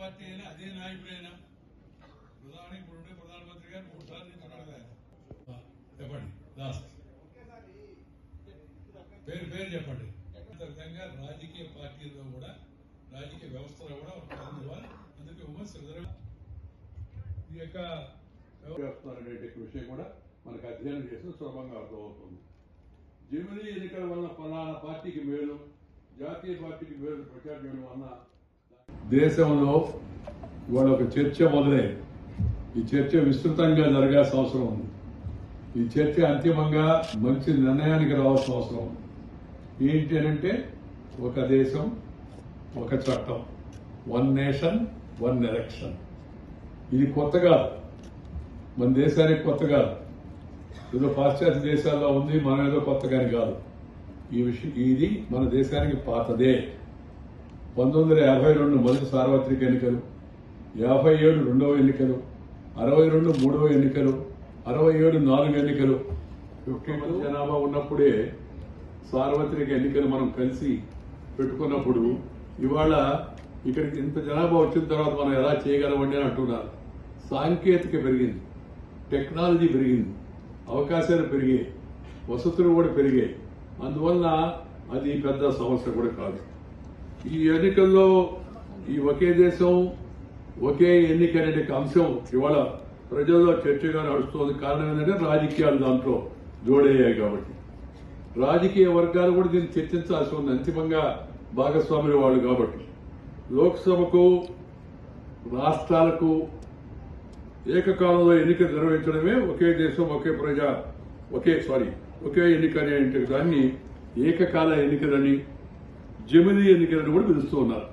Party అయినా అదే నాయకుడైనా ప్రధాని ఇప్పుడు ఉండే ప్రధానమంత్రి గారు మూడు సార్లు నిల్చున్నాడు ఆయన. చెప్పండి లాస్ట్. పేరు పేరు చెప్పండి. విధంగా రాజకీయ పార్టీలో కూడా రాజకీయ వ్యవస్థలో కూడా ఒక పదవి అందుకే విమర్శలు ఈ యొక్క చేస్తున్నారనే విషయం కూడా మనకు అధ్యయనం చేస్తే సులభంగా అర్థమవుతుంది. జమిలీ ఎన్నికల వల్ల ఫలానా పార్టీకి మేలు జాతీయ పార్టీకి మేలు ప్రచారం చేయడం వలన దేశంలో ఇవాళ ఒక చర్చ మొదలైంది ఈ చర్చ విస్తృతంగా జరగాల్సిన అవసరం ఉంది. ఈ చర్చ అంతిమంగా మంచి నిర్ణయానికి రావాల్సిన అవసరం ఉంది. ఏంటి అని అంటే ఒక దేశం ఒక చట్టం. వన్ నేషన్ వన్ ఎలక్షన్ ఇది కొత్త కాదు. మన దేశానికి కొత్త కాదు. ఏదో పాశ్చాత్య దేశాల్లో ఉంది మనం ఏదో కొత్తగాని కాదు. ఈ విషయం ఇది మన దేశానికి పాతదే. పంతొమ్మిది వందల యాభై రెండు మొదటి సార్వత్రిక ఎన్నికలు యాభై ఏడు రెండవ ఎన్నికలు అరవై రెండు మూడవ ఎన్నికలు అరవై ఏడు నాలుగు ఎన్నికలు. ఫిఫ్టీ జనాభా ఉన్నప్పుడే సార్వత్రిక ఎన్నికలు మనం కలిసి పెట్టుకున్నప్పుడు ఇవాళ ఇక్కడికి ఇంత జనాభా వచ్చిన తర్వాత మనం ఎలా చేయగలమండి అని అంటున్నారు. సాంకేతిక పెరిగింది టెక్నాలజీ పెరిగింది అవకాశాలు పెరిగాయి వసతులు కూడా పెరిగాయి. అందువల్ల అది పెద్ద సమస్య కూడా కాదు. ఈ ఎన్నికల్లో ఈ ఒకే దేశం ఒకే ఎన్నిక అనే అంశం ఇవాళ ప్రజల్లో చర్చగా నడుస్తుంది. కారణం ఏంటంటే రాజకీయాలు దాంట్లో జోడయ్యాయి కాబట్టి. రాజకీయ వర్గాలు కూడా దీన్ని చర్చించాల్సి ఉంది. అంతిమంగా భాగస్వాములు వాళ్ళు కాబట్టి. లోక్సభకు రాష్ట్రాలకు ఏకకాలంలో ఎన్నిక నిర్వహించడమే ఒకే దేశం ఒకే ప్రజా ఒకే సారీ ఒకే ఎన్నిక అనే దాన్ని ఏకకాల ఎన్నికలని జమిలీ ఎన్నికలను కూడా పిలుస్తూ ఉన్నారు.